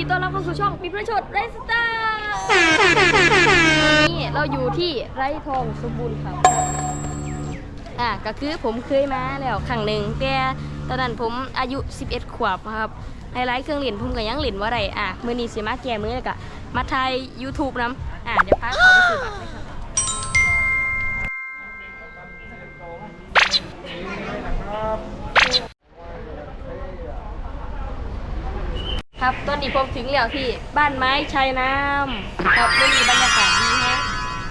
ดีต้อนรับเข้าสู่ช่องปีประชดไรสตาร์นี่เราอยู่ที่ไรทองสมบูรณ์ครับ อะก็คือผมเคยมาแล้วครั้งหนึ่งแต่ตอนนั้นผมอายุ 11 ขวบครับไฮไลท์เครื่องเล่นผมก็ยังเล่นว่าไรอะมือนี้สิมาแก่มือแล้วก็มาไทย YouTube นํอะเดี๋ยวพาเขาไปสืบบัตรเลยครับ อนนี้ผมถึงแล้วที่บ้านไม้ชายน้ำครับไม่มีบรรยากาศดีฮะ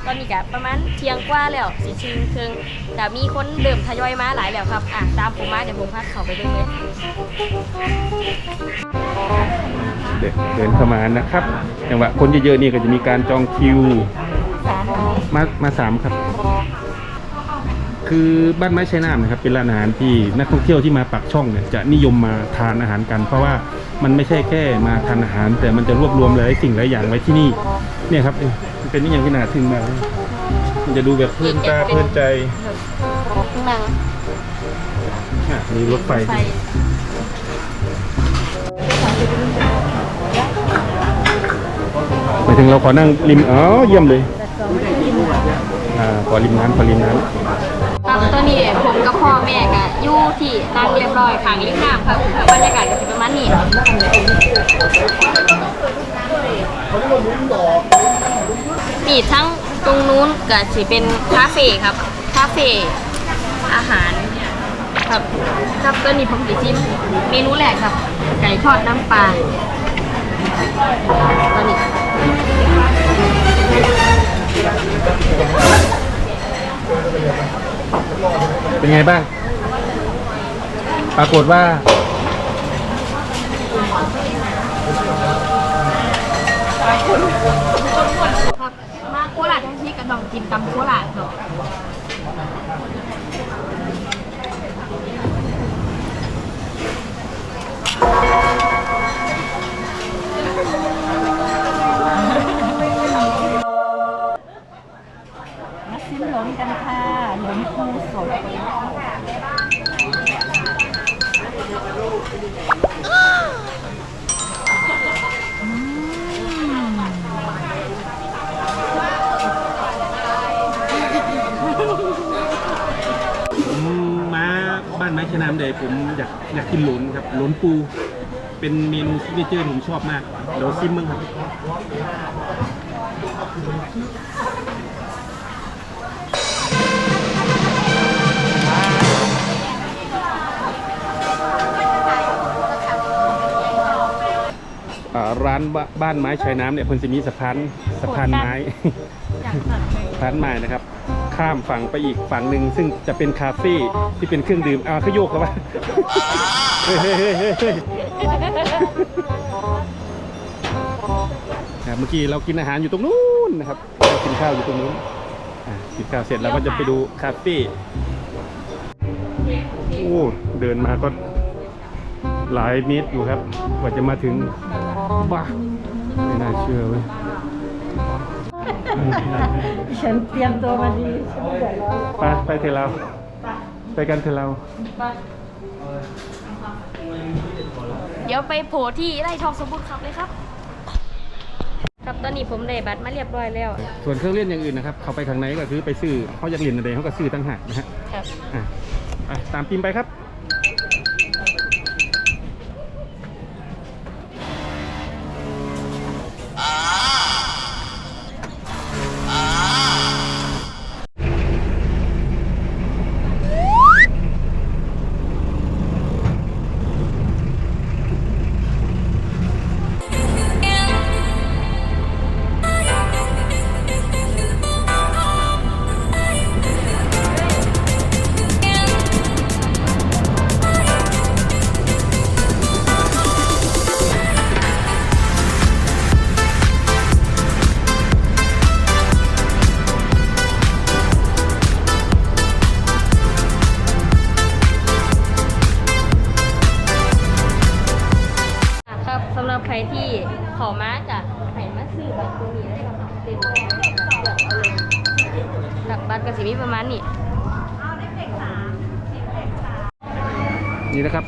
ตอนนี้ก็ประมาณเที่ยงกว่าแล้วสิชิงครึ่งแต่มีคนเดิมทยอยมาหลายแล้วครับอะตามผมมาเดี๋ยวผมพาเขาไปดูเลยเดินเดินเข้ามานะครับอย่างว่าคนเยอะๆนี่ก็จะมีการจองคิวมามาสามครับ คือบ้านไม้ชัยนาทนะครับเป็นร้านอาหารที่นักท่องเที่ยวที่มาปักช่องเนี่ยจะนิยมมาทานอาหารกัน เพราะว่า มันไม่ใช่แค่มาทานอาหาร แต่มันจะรวบรวมหลายสิ่งหลายอย่างไว้ที่นี่ เนี่ยครับเอ้ยมันเป็นอย่างที่น่าทึ่งมากเลยมันจะดูแบบเพลินตาเพลินใจนั่งอะมีรถไฟไฟหมายถึงเราขอนั่งริมอ๋อเยี่ยมเลยอ่าขอริมน้ำขอริมน้ำครับตอนนี้ผมกับพ่ อยู่ที่นั่งเรียบร้อยขางริมน้ำครับรรยากาศก็จะประมาณนี้มีทั้งตรงนู้นก็จะเป็นคาเฟ่ครับ คาเฟ่อาหารครับครับตอนนี้ผมจะชิมเมนูแรกครับ ไก่ทอดน้ำปลาตอนนี้เป็นไงบ้าง ปรากฏว่า ครับมาโคราชทั้งที่กระดองกินตำโคราชเนาะ เป็นเมนูซิกเนเจอร์ที่ผมชอบมากเดี๋ยวซิมมึงครับอ่าร้านบบ้านไม้ชายน้ำเนี่ยเพิ่นจะมีสะพานสะพานไม้สะพานไม้นะครับ ข้ามฝั่งไปอีกฝั่งหนึ่งซึ่งจะเป็นคาเฟ่ที่เป็นเครื่องดื่มอ้าวเขาโยกเขาว่าเฮ้ยเฮ้ยเฮ้ยเฮ้ย เฮ้ยครับเมื่อกี้เรากินอาหารอยู่ตรงนู้นนะครับเรากินข้าวอยู่ตรงนู้นอะกินข้าวเสร็จเราก็จะไปดูคาเฟ่โอ้เดินมาก็หลายเมตรอยู่ครับกว่าจะมาถึงบ้าไม่น่าเชื่อเว้ยฉันเตรียมตัวมาดีฉันเดือดร้อนไปไปเถอะเรา ไปกันเถอะเรา เดี๋ยวไปโผล่ที่ไร่ทองสมบูรณ์ครับเลยครับ ครับตอนนี้ผมได้บัตรมาเรียบร้อยแล้ว ส่วนเครื่องเล่นอย่างอื่นนะครับ เขาไปข้างในก็คือไปซื้อเขาอยากเรียนอะไรเขาก็ซื้อตั้งหากนะฮะครับอะไปตามปิมไปครับ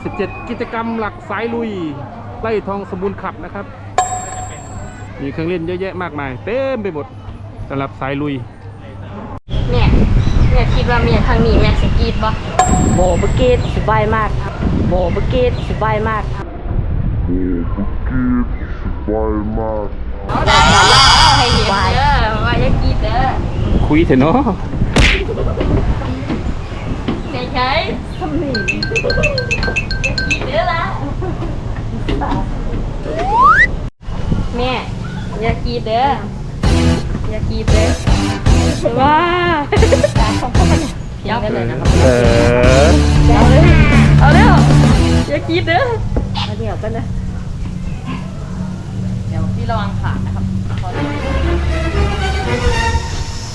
17 กิจกรรมหลักสายลุย ไล่ทองสมบูรณ์ขับนะครับ มีเครื่องเล่นเยอะแยะมากมาย เต็มไปหมดสำหรับสายลุยแม่แม่คิดว่าแม่ทางนี้แม่สกรีดบ่โบเบเกตสบายมากครับโบเบเกตสบายมากครับเอาได้ให้เห็นเด้อว่าอย่ากรีดเด้อคุยเถอะเนาะ ในใช้สมีอย่ากรีดเด้อละแม่อย่ากีดเด้ออย่ากีดเด้อว้าเดี๋ยวกันเลยนะครับเออเอาเลยเอาเร็วอย่ากีดเด้อมาเดี๋ยวกันนะเดี๋ยวพี่ระวังขานะครับ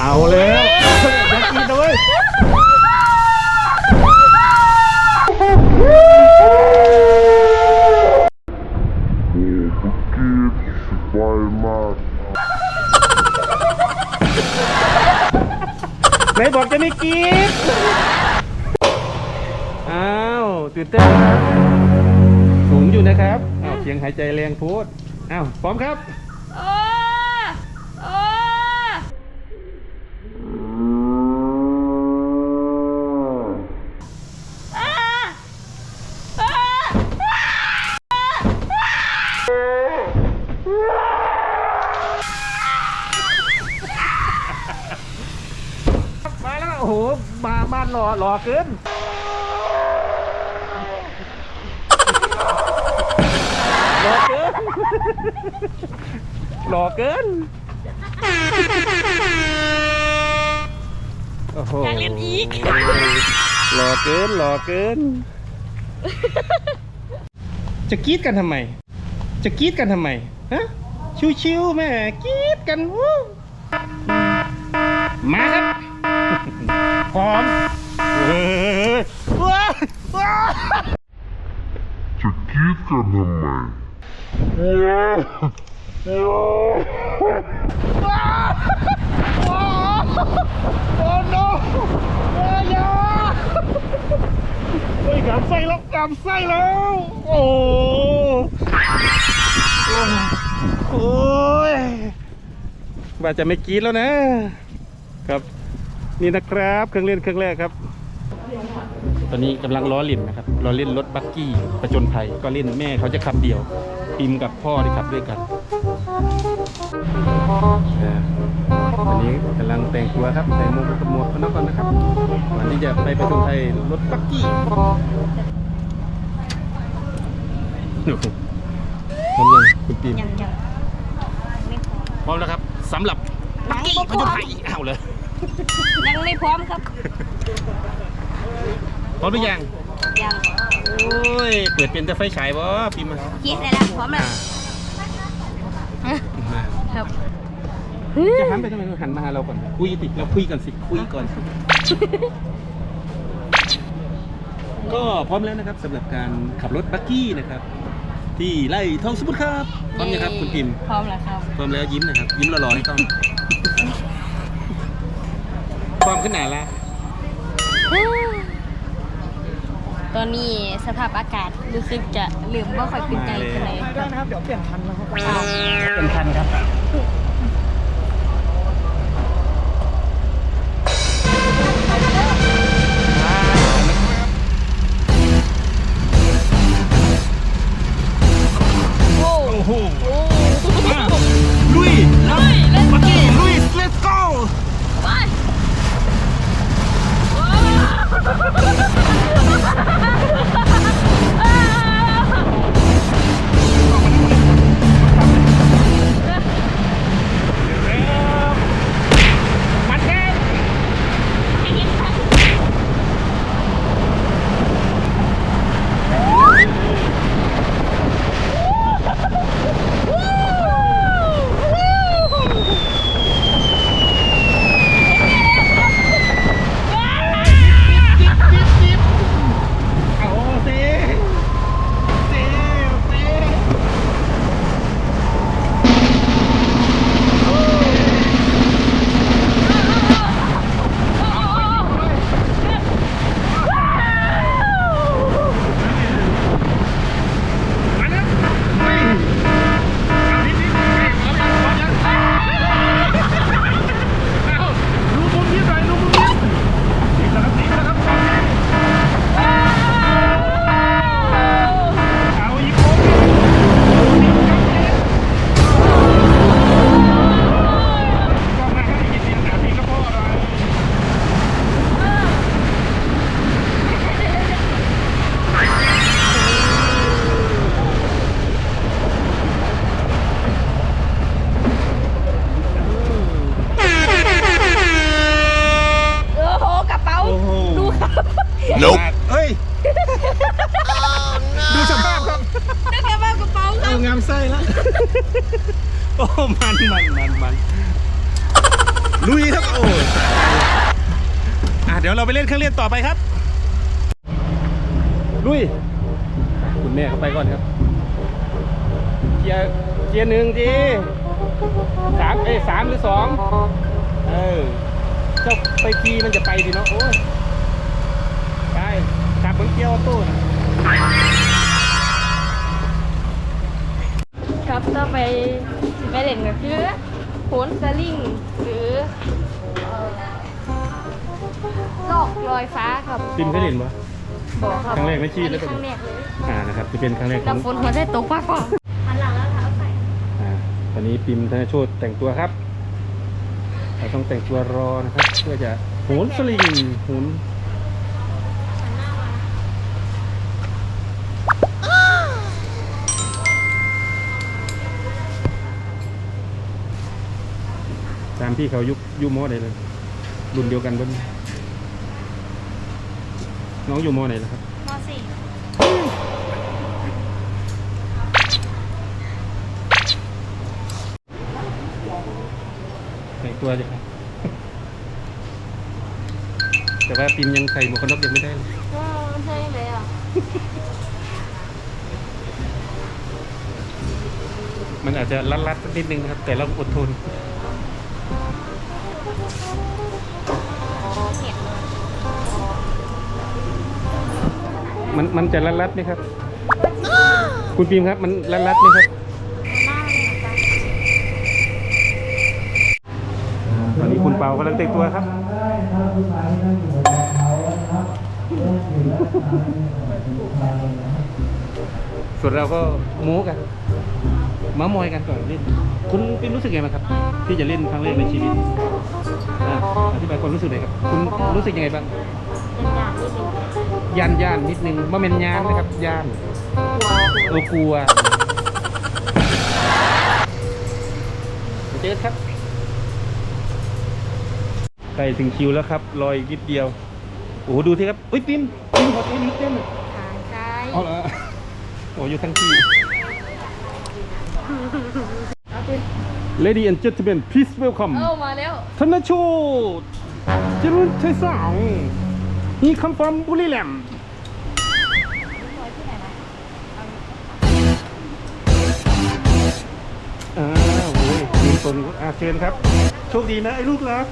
เอาแล้วอยากกิน ไหนบอกจะไม่กินอ้าวตื่นเต้นครับ สูงอยู่นะครับ อ้าวเสียงหายใจแรงโพูดอ้าวพร้อมครับ โอ้โอ้อ่าอ่า มาแล้วโอ้โห มาบ้าน หล่อหล่อเกินหล่อเกินหล่อเกินโอ้โหอยากเล่นอีก หล่อเกินหล่อเกิน จะกรีดกันทำไม จะกรีดกันทำไมฮะชิวๆแม่กรีดกันวู้มาครับ พร้อม จะกรีดกันทำไมโอ้ no เอ้ยอยาเฮ้ยกำไส้แล้วกำไส้แล้ว โอ้โอ้ยว่าจะไม่กรีดแล้วนะ ครับ นี่นะครับ เครื่องเล่นเครื่องแรกครับ ตอนนี้กำลังล้อเล่นนะครับล้อเล่นรถบักกี้ประจนภัยก็เล่นแม่เขาจะขับเดี่ยวพิมกับพ่อที่ขับด้วยกันเออตอนนี้กำลังแต่งตัวครับใส่หมวกกับหมวกกันน็อกก่อนนะครับก่อนที่จะไปประจนภัยรถบักกี้โอ้โหพร้อมยังคุณปิมยังยังไม่พร้อมพร้อมแล้วครับสำหรับบักกี้ประจนภัยเอาเลยยังไม่พร้อมครับ พร้อมหรือยังยังโอ้ยเปิดเป็นแต่ไฟฉายบ่พิมพ์มาเกียร์ได้แล้วพร้อมแล้วมาครับจะหันไปทำไมหันมาหาเราก่อนคุยสิเราคุยกันสิคุยก่อนสิก็พร้อมแล้วนะครับสำหรับการขับรถบักกี้นะครับ ที่ไล่ทองสมุทรครับพร้อมยังครับคุณพิมพ์พร้อมแล้วครับพร้อมแล้วยิ้มนะครับ ยิ้มหล่อๆให้ต้องพร้อมขึ้นไหนละ ตอนนี้สภาพอากาศรู้สึกจะลืมว่าค่อยเป็นใจกันเลย ได้นะครับ เดี๋ยวเปลี่ยนคันนะครับ เป็นพันครับ ไปเล่นเครื่องเล่นต่อไปครับลุยคุณแม่เข้าไปก่อนครับเกียร์เกียร์หนึ่งทีสามเอ้ยสามหรือสองเออเจ้าไปทีมันจะไปดิเนาะโอ้ยไปขับเหมือนเกียร์ออโต้นะครับต่อไปสิไปเล่นก็คือโหนสลิงหรือเอ่อ ลอกลอยฟ้าครับติมเคยเล่นปะบอกครับครั้งแรกในชีวิตอันเลยนี้ครั้งแรกเลยอ่านะครับจะเป็นครั้งแรกขแล้อวงฝนหัวได้ตกปากก่อนหันหลังแล้วเท้าใส่อ่าตอนนี้ปิมธนโชตแต่งตัวครับเราต้องแต่งตัวรอนะครับ เพื่อจะโหนสลิงโหนตามพี่เขายุคยุมอไหนเลยรุ่นเดียวกันบน น้องอยู่มอไหนนะครับมสี่แต่งตัวจ้ะครับ แต่ว่าปิมยังใส่หมวกกันน็อกยังไม่ได้เลยใช่ไหมอะ มันอาจจะรัดๆสักนิดนึงนะครับ แต่เราอดทน มันมันจะรัดๆไหมครับ คุณปิมครับมันรัดๆไหมครับตอนนี้คุณเปากำลังแต่งตัวครับส่วนเราก็โม้กันมามอยกันก่อนเล่นคุณปิมรู้สึกไงบ้างครับ ที่จะเล่นครั้งแรกในชีวิตอธิบายความรู้สึกหน่อยครับ คุณรู้สึกยังไงบ้าง ย่างนิดนึงย่านย่านนิดนึงมาเมนยานนะครับย่านเออกลัวเจอครับใกล้ถึงคิวแล้วครับ รออีกนิดเดียว โอ้โหดูสิครับอุ้ยปิมปิมขอเทนิดเต้นหน่อยทางซ้ายเอาละโอ้อยู่ทั้งที่ Lady and gentlemen please welcome เอ้ามาแล้วธนโชตจรุนเทสัง He come from บุรีรัมย์อ้าวโอ้ยมีคนอาเชิญครับ โชคดีนะไอ้ลูกรัก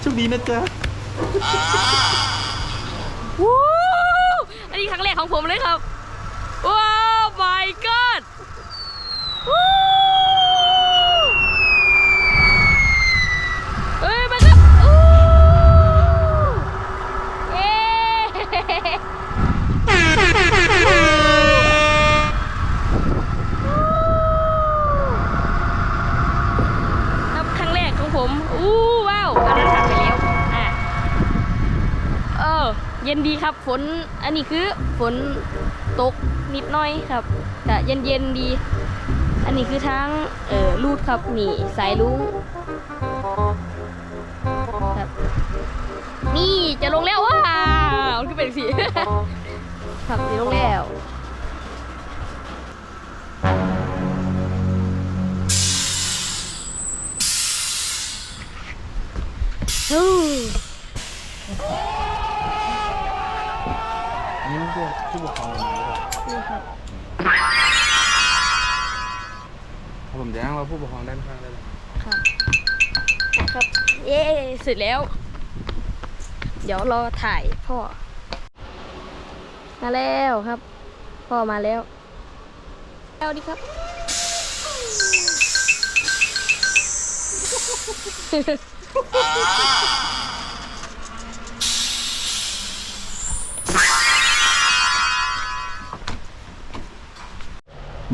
โชคดีนะจ๊ะ วู้อันนี้ครั้งแรกของผมเลยครับ ว้าว my god วู้ ย็นดีครับ ฝน อันนี้คือฝนตกนิดหน้อยครับแต่เย็นเย็นดี อันนี้คือทางเอ่อลูดครับนี่สายลุงครับ นี่จะลงแล้วว้าวมันคือเป็นสีครับจะลงแล้วฮู้ ผู้ปกครองมาหรือเปล่านี่ครับผมจะอ้างว่าผู้ปกครองด้านข้างได้ไหมครับครับเย้เสร็จแล้ว เดี๋ยวรอถ่ายพ่อ มาแล้วครับ พ่อมาแล้ว แล้วดีครับ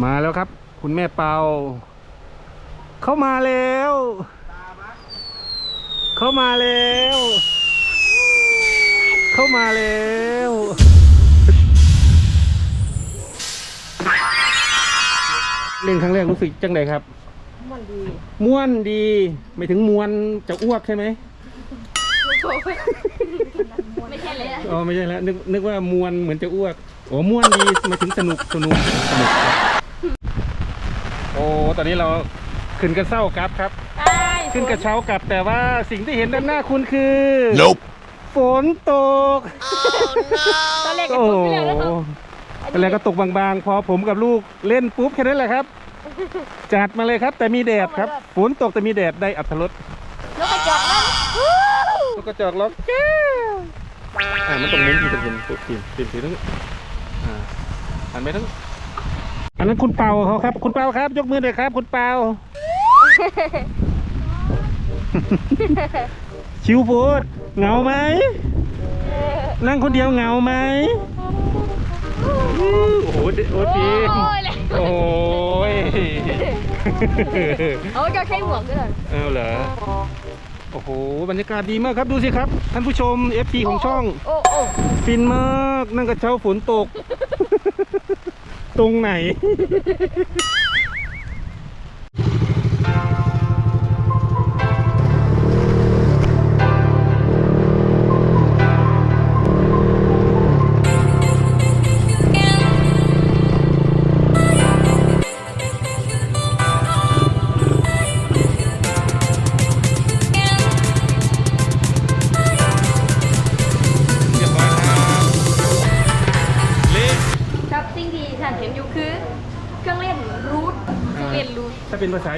มาแล้วครับ คุณแม่เปา เข้ามาแล้ว เข้ามาแล้ว เข้ามาแล้วเล่นครั้งแรกรู้สึกจังไดครับมันดีม้วนดีไม่ถึงมวนจะอ้วกใช่ไหมมไม่ใช่เลยอะอ๋อไม่ใช่แล้วนึกนึกว่ามวนเหมือนจะอ้วกโอ้ม่วนดีหมายถึงสนุกสนุกสนุกครับโอ้ตอนนี้เราขึ้นกระเซ้ากลับครับใช่ขึ้นกระเช้ากลับแต่ว่าสิ่งที่เห็นด้านหน้าคุณคือ Nope. ฝนตก ตอนแรกก็โอ้ตโหกไปแล้วนะครับตอนแรกก็ตกบางๆ พอผมกับลูกเล่นปุ๊บแค่นั้นแหละครับ จัดมาเลยครับ แต่มีแดดครับฝนตกแต่มีแดดได้อัตรสแล้วก็จอดนั่นลูกกระจอกล็อกแก้วอ่ามันตรงนู้นที่เป็นปุ๊บทีมทีมทีทั้งอ่าหันไปทั้ง อันนั้นคุณเปาเขาครับ คุณเปาครับ ยกมือหน่อยครับ คุณเปา ชิวโพดเหงาไหม นั่งคนเดียวเหงาไหมอู้โอ้โหเดโอ้ดีโอ้ยเลยโอ้ย เอาจะใช้หมวกด้วยเหรอเอาเหรอ โอ้โห บรรยากาศดีมากครับ ดูสิครับ ท่านผู้ชม FP ของช่อง โอ้โอ้ฟินมาก นั่งกระเช้าฝนตก ตรงไหน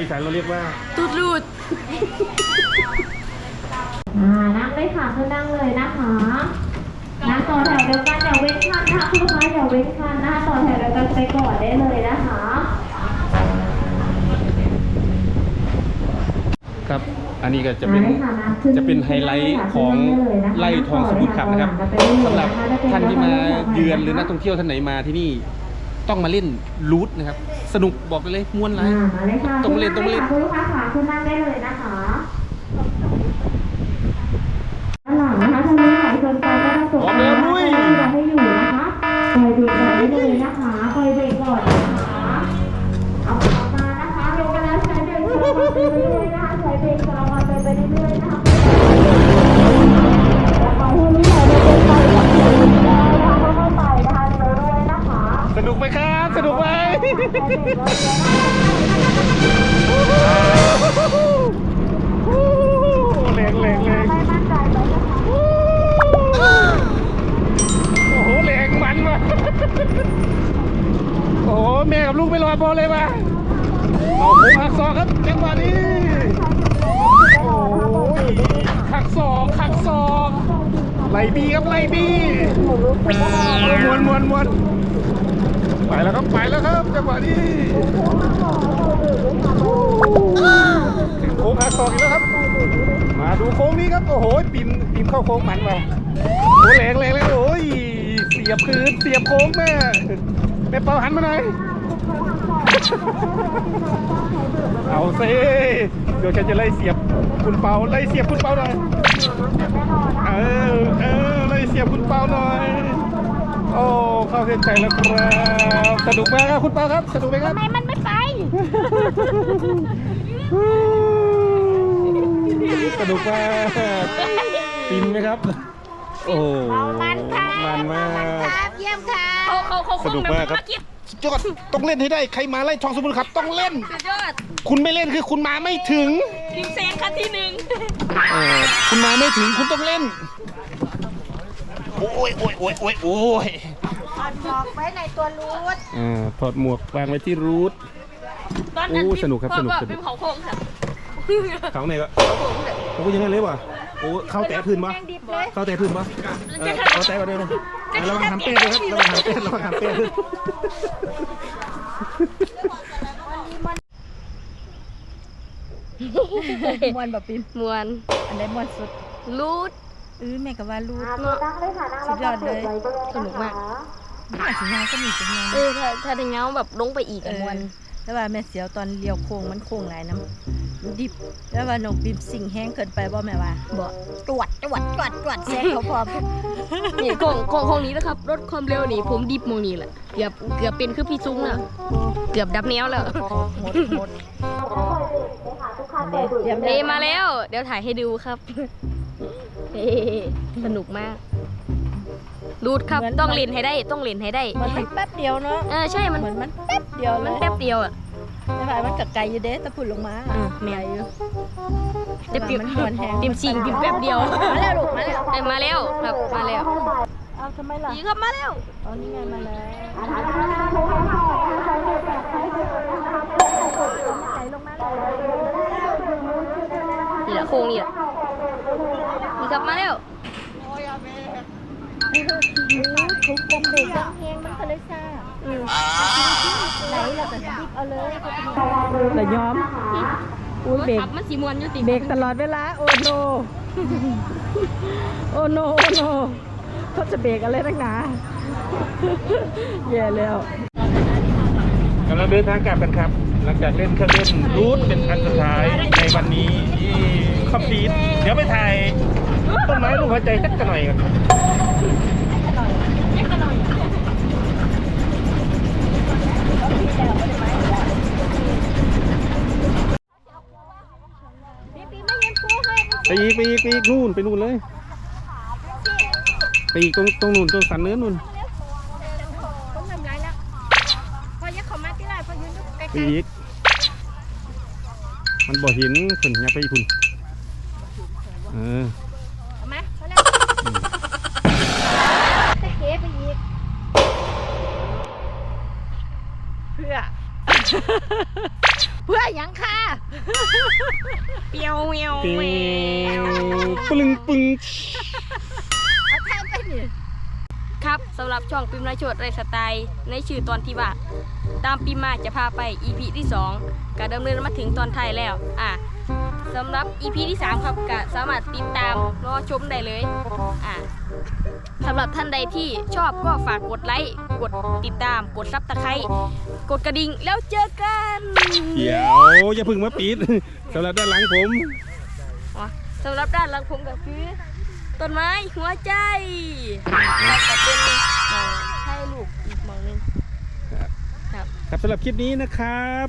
อีสานเราเรียกว่า ตูดรูทอ่านั่งเลยค่ะคือนั่งเลยนะคะนั่งต่อแถวเดียวกันอย่าเว้นคันนะคะคุณลูกค้าอย่าเว้นคันนะคะต่อแถวเดียวกันไปก่อนได้เลยนะคะครับ อันนี้ก็จะเป็น จะเป็นไฮไลท์ของไล่ทองสมุทรขับนะครับสำหรับท่านที่มาเยือนหรือนักท่องเที่ยวท่านไหนมาที่นี่ ต้องมาเล่นรูทนะครับ สนุกบอกเลยม้วนไรอ่ามาเลยค่ะต้องมาเล่นต้องมาเล่นคุณลูกค้าขาคุณนั่งได้เลยนะคะ มาดูโค้งนี้ครับ โอ้โหปีนปีนเข้าโค้งมันว่ะโอ้แรงแรงแรงโอ้ยเสียบคืนเสียบโค้งแม่แม่เปาหันมาหน่อยเอาซิเดี๋ยวฉันจะไล่เสียบคุณเปาไล่เสียบคุณเปาหน่อยเออเออไล่เสียบคุณเปาหน่อยโอ้เข้าเส้นชัยแล้วครับสนุกไหมครับคุณเปาครับสนุกไหมครับทำไมมันไม่ไป สนุกมากฟินไหมครับ โอ้มันค่ะมันมากเยี่ยมค่ะเขาเขาเขาสนุกมากครับเก็บสุดยอดต้องเล่นให้ได้ใครมาไล่ทองสมุทรครับต้องเล่น สุดยอดคุณไม่เล่นคือคุณมาไม่ถึงทีมแซงคันที่หนึ่งเออคุณมาไม่ถึงคุณต้องเล่น โอ้ยโอ้ยโอ้ยโอ้ยโอ้ยบอกไว้ในตัวรูทอ่าถอดหมวกวางไว้ที่รูท ตอนนั้นโอ้ที่สนุกครับพ่อสนุกว่าสนุก เป็นของโคงค่ะเขาไหนก็เขาก็ยังไงเลยวะโอ้เข้าแต่พื้นปะเข้าแต่พื้นปะเออเอาแต่ก่อนเลยนะอะระวังหามเป้ด้วยครับระวังหามเป้ระวังหามเป้ด้วยมวนแบบปิมมวนอันไหนมวนสุดรูทเออแม่ก็ว่ารูดอ่านั่งเลยค่ะนั่งสุดยอดเลยสนุกมากน่าสิงานก็มีจังงานเออถ้าถ้าได้เงาแบบลงไปอีกอะมวน แต่ว่าแม่เสียวตอนเลี้ยวโค้งมันโค้งหลายน้ำมันดิบแล้วว่าน้องปิมสิ่งแห้งเกินไปบ่แม่ว่าบ่ตรวจตรวจตรวจตรวจแซงเขาพร้อมนี่ของของของนี้นะครับรถความเร็วนี่ผมดิบมองนี่แหละเกือบเกือบเป็นคือพี่ซุ้งแล้วเกือบดับแนวแล้วหมดหมดทุกคันเลยเตรียมเทมาแล้ว เดี๋ยวถ่ายให้ดูครับเทสนุกมาก รูดครับเหมือน ต้องเล่นให้ได้ต้องเล่นให้ได้มันมันแป๊บเดียวเนาะเออใช่มันเหมือนมันแป๊บเดียวเลมันยแป๊บเดียวอะ ไม่ไปมันกับไก่อยู่เด้แต่พุ่นลงมาเออแม่ ไก่อยู่แต่ปิ่มมันหวนแหงปิ่มสิงปิ่มแป๊บเดียวมาแล้วลูกมาแล้วเอ้ยมาแล้วครับมาแล้วเอาทำไมล่ะดีครับมาแล้วอ๋อนี่ไงมาแล้วไก่ลงมาแล้วนี่แหละโค้งนี่แหละนี่ครับมาแล้ว ทุบกลมเด็กแห้งมันก็เลยซ่าไหนเราแต่ดิบเอาเลยแต่ย้อมอุ้ยเบรกขับมันสีมวนอยู่ติเบรกตลอดเวลา โอ้โน โอ้โน โอ้โนเขาจะเบรกอะไรนักหนาแย่แล้วกำลังเดินทางกลับกันครับ หลังจากเล่นเครื่องเล่นรูทเป็นครั้งสุดท้ายในวันนี้ที่คอมพีทเดี๋ยวไปถ่ายต้นไม้รูปหัวใจสักหน่อยกัน ไปอีกไปอีกไปอีกนู่นไปนู่นเลยไปอีกตรงตรงนู่นตรงสันเนื้อนู่นต้องทำไรแล้วพอยักเขามาที่ไรพอยืนอยู่ใกล้ไปอีกมันบ่เห็นเพิ่นอย่าไปพุ่นเออ เพื่อหยังค่ะเปียวเมียวปิ้เมียวปลึงปึงเอาแทนไปนี่ครับสำหรับช่องปิมราโชดไรสไตล์ในชื่อตอนที่ว่า ตามปิมมาจะพาไป EP ที่ 2ก็ดำเนินมาถึงตอนท้ายแล้ว อะ สำหรับ EP ที่ 3 ครับก็สามารถติดตามรอชมได้เลยอะสำหรับท่านใดที่ชอบก็ฝากกดไลค์ กดติดตาม กดซับตะไคร้กดกระดิ่งแล้วเจอกันเดี๋ยวอย่าพึ่งมาปิดสำหรับด้านหลังผมอ๋อสำหรับด้านหลังผมก็คือต้นไม้หัวใจแล้วก็เป็นหมองให้ลูกอีกหมองหนึงครับครับครับสำหรับคลิปนี้นะครับ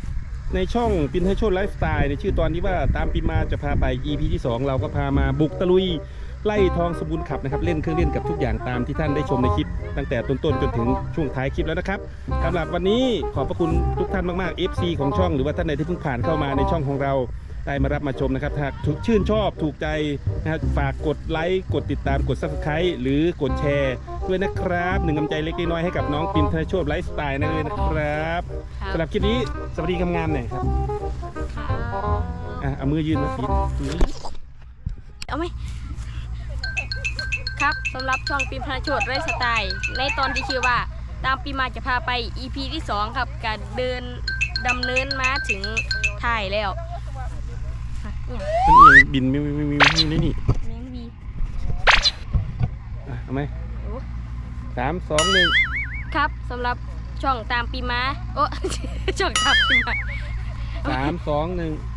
ในช่องปินให้โชดไลฟ์สไตล์ในชื่อตอนนี้ว่าตามปีมาจะพาไป EP ที่ 2 เราก็พามาบุกตะลุยไล่ทองสมบูรณ์ขับนะครับ เล่นเครื่องเล่นกับทุกอย่างตามที่ท่านได้ชมในคลิป ตั้งแต่ต้นๆจนถึงช่วงท้ายคลิปแล้วนะครับสำหรับวันนี้ขอบพระคุณทุกท่านมากๆ FC ของช่องหรือว่าท่านใดที่เพิ่งผ่านเข้ามาในช่องของเราได้มารับมาชมนะครับถ้าถูกชื่นชอบถูกใจนะครับฝากกดไลค์กดติดตามกด subscribe หรือกดแชร์ ด้วยนะครับหนึ่งกำใจเล็กน้อยให้กับน้องปินธนโชคไลฟ์สไตล์นั่นเลยนะครับครับสำหรับคลิปนี้สวัสดีงามๆหน่อยครับครับอะเอามือยืนมาปิดเอาไหมครับสำหรับช่องปีมพระโชดไรสไตล์ ในตอนที่ชื่อว่าตามปีมาจะพาไป EP ที่ 2 ครับการเดินดำเนินมาถึงถ่ายแล้วอะเนี่ยมันเอียงบินไม่ไม่ไม่ไม่ไม่ไม่นี่แมงวีอะเอาไหมโอ้ สามสองหนึ่งครับสำหรับช่องตามปีมาโอ้ ช่องตามปีมาสามสองหนึ่งค